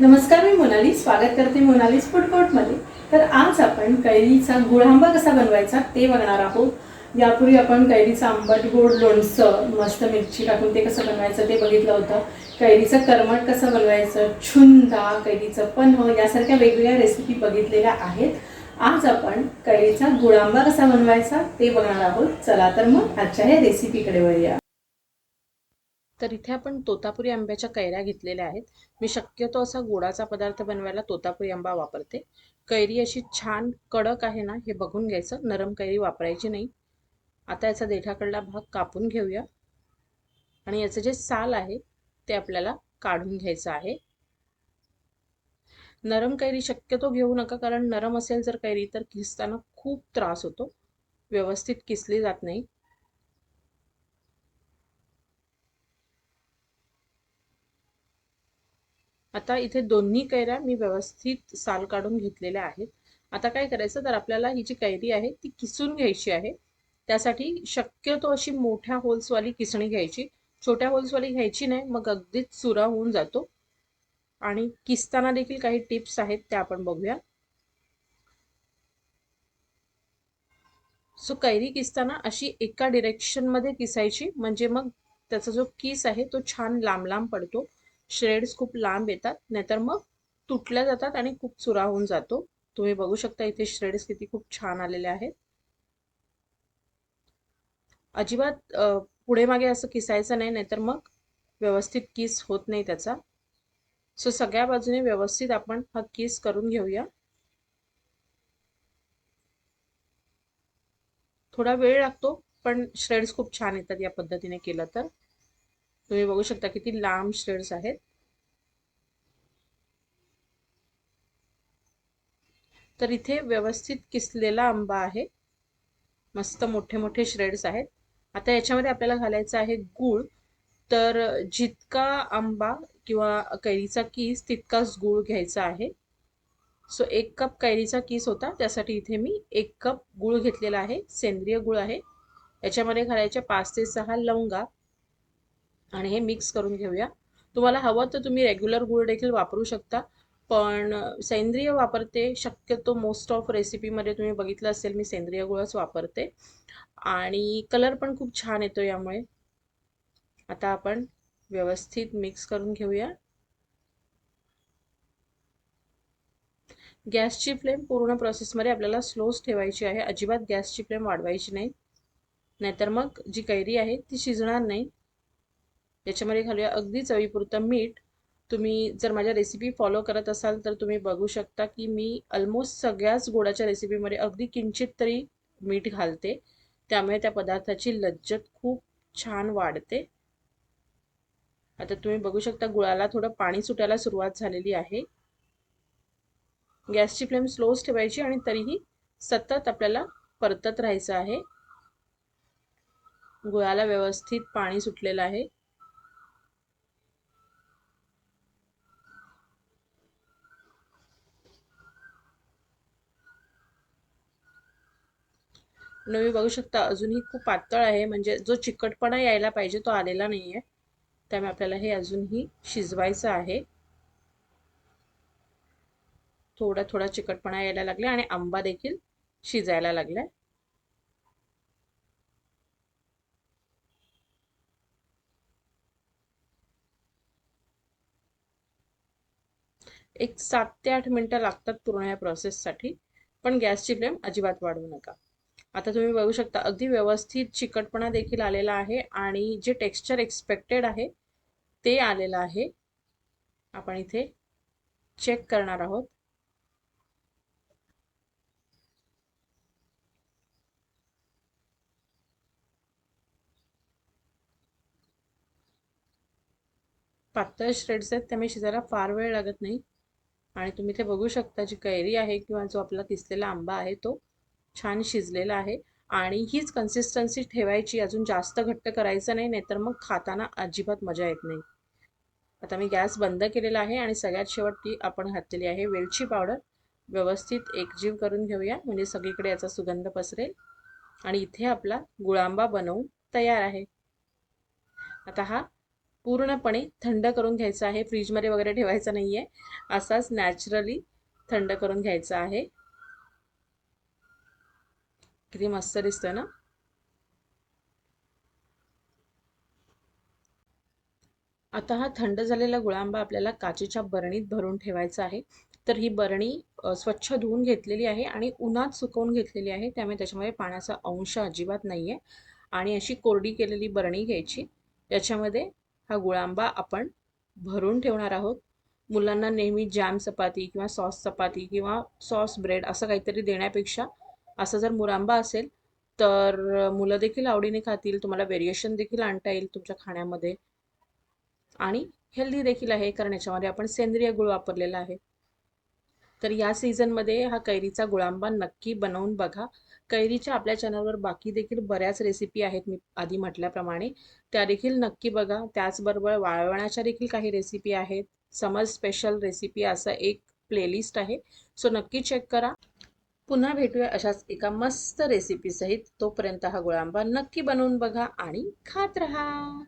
नमस्कार मी मोनाली. स्वागत करते मोनालीस फूड कोर्टमध्ये तर आज आपण कैरीचा गुळ आंबा कसा बनवायचा ते बघणार आहोत. यापूर्वी आपण कैरीचं आंबट गोड लोणचं मस्त मिरची टाकून ते कसं बनवायचं ते बघितलं होतं. कैरीचं करमट कसं बनवायचं छुंदा कैरीचं पन्ह यासारख्या वेगवेगळ्या रेसिपी बघितलेल्या आहेत. आज आपण कैरीचा गुळांबा कसा बनवायचा ते बघणार आहोत. चला तर मग आजच्या या रेसिपीकडे वळूया. तर इथे आपण तोतापुरी आंब्याच्या कैऱ्या घेतलेल्या आहेत. मी शक्यतो असा गोडाचा पदार्थ बनवायला तोतापुरी आंबा वापरते. कैरी अशी छान कडक आहे ना हे बघून घ्यायचं. नरम कैरी वापरायची नाही. आता याचा देठाकडला भाग कापून घेऊया. आणि याचं जे साल आहे ते आपल्याला काढून घ्यायचं आहे. नरम कैरी शक्यतो घेऊ नका कारण नरम असेल जर कैरी तर किसताना खूप त्रास होतो. व्यवस्थित किसली जात नाही. आता इथे दोन्ही कैऱ्या मी व्यवस्थित साल काढून घेतलेल्या आहेत. आता काय करायचं? तर आपल्याला ही जी कैरी आहे ती किसून घ्यायची आहे. त्यासाठी शक्यतो अशी मोठ्या होल्सवाली किसणी घ्यायची. छोट्या होल्सवाली घ्यायची नाही मग अगदीच चुरा होऊन जातो. आणि किसताना देखील काही टिप्स आहेत त्या आपण बघूया. सो कैरी किसताना अशी एका डिरेक्शनमध्ये किसायची. म्हणजे मग त्याचा जो किस आहे तो छान लांब लांब पडतो. श्रेड्स खूप लांब येतात नाहीतर मग तुटल्या जातात आणि खूप चुरा होऊन जातो. तुम्ही बघू शकता इथे श्रेड्स किती खूप छान आलेले आहेत. अजिबात पुढे मागे असं किसायचं नाही नाहीतर मग व्यवस्थित किस होत नाही त्याचा. सो सगळ्या बाजूने व्यवस्थित आपण हा किस करून घेऊया. थोडा वेळ लागतो पण श्रेड्स खूप छान येतात या पद्धतीने केलं तर. तुम्ही बघू शकता किती लांब श्रेड्स आहेत. तर इथे व्यवस्थित किसलेला आंबा आहे. मस्त मोठे मोठे श्रेड्स आहेत. आता याच्यामध्ये आपल्याला घालायचं आहे गूळ. तर जितका आंबा किंवा कैरीचा किस तितकाच गूळ घ्यायचा आहे. सो एक कप कैरीचा किस होता. त्यासाठी इथे मी एक कप गूळ घेतलेला आहे. सेंद्रिय गूळ आहे. याच्यामध्ये घालायच्या पाच ते सहा लवंगा. आणि हे मिक्स करून घेऊया. तुम्हाला हवं तर तुम्ही रेग्युलर गूळ देखील वापरू शकता पण सेंद्रिय वापरते शक्यतो मोस्ट ऑफ रेसिपीमध्ये तुम्ही बघितलं असेल मी सेंद्रिय गुळच वापरते. आणि कलर पण खूप छान येतो यामुळे. आता आपण व्यवस्थित मिक्स करून घेऊया. गॅसची फ्लेम पूर्ण प्रोसेसमध्ये आपल्याला स्लोच ठेवायची आहे. अजिबात गॅसची फ्लेम वाढवायची नाही. नाहीतर मग जी कैरी आहे ती शिजणार नाही. याच्यामध्ये घालूया. अगदी चवीपुरतं मीठ. तुम्ही जर माझ्या रेसिपी फॉलो करत असाल तर तुम्ही बघू शकता की मी ऑलमोस्ट सगळ्याच गोडाच्या रेसिपीमध्ये अगदी किंचित तरी मीठ घालते. त्यामुळे त्या पदार्थाची लज्जत खूप छान वाढते. आता तुम्ही बघू शकता गुळाला थोडं पाणी सुटायला सुरुवात झालेली आहे. गॅसची फ्लेम स्लोच ठेवायची आणि तरीही सतत आपल्याला परतत राहायचं आहे. गुळाला व्यवस्थित पाणी सुटलेलं आहे. तुम्ही बघू शकता अजूनही खूप पातळ आहे. म्हणजे जो चिकटपणा यायला पाहिजे तो आलेला नाही आहे त्यामुळे आपल्याला हे अजूनही शिजवायचं आहे. थोडा थोडा चिकटपणा यायला लागला आणि आंबा देखील शिजायला लागलाय. एक सात ते आठ मिनटं लागतात पूर्ण या प्रोसेससाठी पण गॅसची फ्लेम अजिबात वाढवू नका. आता तुम्ही बघू शकता अगदी व्यवस्थित चिकटपणा देखील आलेला आहे आणि जे टेक्स्चर एक्सपेक्टेड आहे ते आलेलं आहे. आपण इथे चेक करणार आहोत. पातळ श्रेड्स आहेत त्यामुळे शिजायला फार वेळ लागत नाही. आणि तुम्ही ते बघू शकता जी कैरी आहे किंवा जो आपला किसलेला आंबा आहे तो छान शिजलेलं आहे. आणि हीच कन्सिस्टन्सी ठेवायची अजून जास्त घट्ट करायचं नाही नाहीतर मग खाताना अजिबात मजा येत नाही. आता मी गॅस बंद केलेला आहे आणि सगळ्यात शेवटी आपण घातलेली आहे वेलची पावडर. व्यवस्थित एकजीव करून घेऊया म्हणजे सगळीकडे याचा सुगंध पसरेल. आणि इथे आपला गुळांबा बनवून तयार आहे. आता हा पूर्णपणे थंड करून घ्यायचा आहे. फ्रीजमध्ये वगैरे ठेवायचा नाही आहे असाच नॅचरली थंड करून घ्यायचा आहे. किती मस्त दिसतोय ना? आता हा थंड झालेला गुळांबा आपल्याला काचेच्या बरणीत भरून ठेवायचा आहे. तर ही बरणी स्वच्छ धुवून घेतलेली आहे आणि उन्हात सुकवून घेतलेली आहे. त्यामुळे त्याच्यामध्ये पाण्याचा अंश अजिबात नाही आहे आणि अशी कोरडी केलेली बरणी घ्यायची. याच्यामध्ये हा गुळांबा आपण भरून ठेवणार आहोत. मुलांना नेहमी जॅम चपाती किंवा सॉस चपाती किंवा सॉस ब्रेड असं काहीतरी देण्यापेक्षा असं जर मुरांबा असेल तर मुलं देखील आवडीने खातील तुम्हाला व्हेरिएशन देखील आणता येईल तुमच्या खाण्यामध्ये. आणि हेल्दी देखील आहे कारण याच्यामध्ये आपण सेंद्रिय गुळ वापरलेला आहे. तर या सीझनमध्ये हा कैरीचा गुळांबा नक्की बनवून बघा. कैरीच्या आपल्या चॅनलवर बाकी देखील बऱ्याच रेसिपी आहेत मी आधी म्हटल्याप्रमाणे. त्या देखील नक्की बघा. त्याचबरोबर वाळवण्याच्या देखील काही रेसिपी आहेत. समर स्पेशल रेसिपी असं एक प्लेलिस्ट आहे. सो नक्की चेक करा. पुन्हा भेटूया अशाच एका मस्त रेसिपीसहित तोपर्यंत हा गुळांबा नक्की बनवून बघा आणि खात राहा.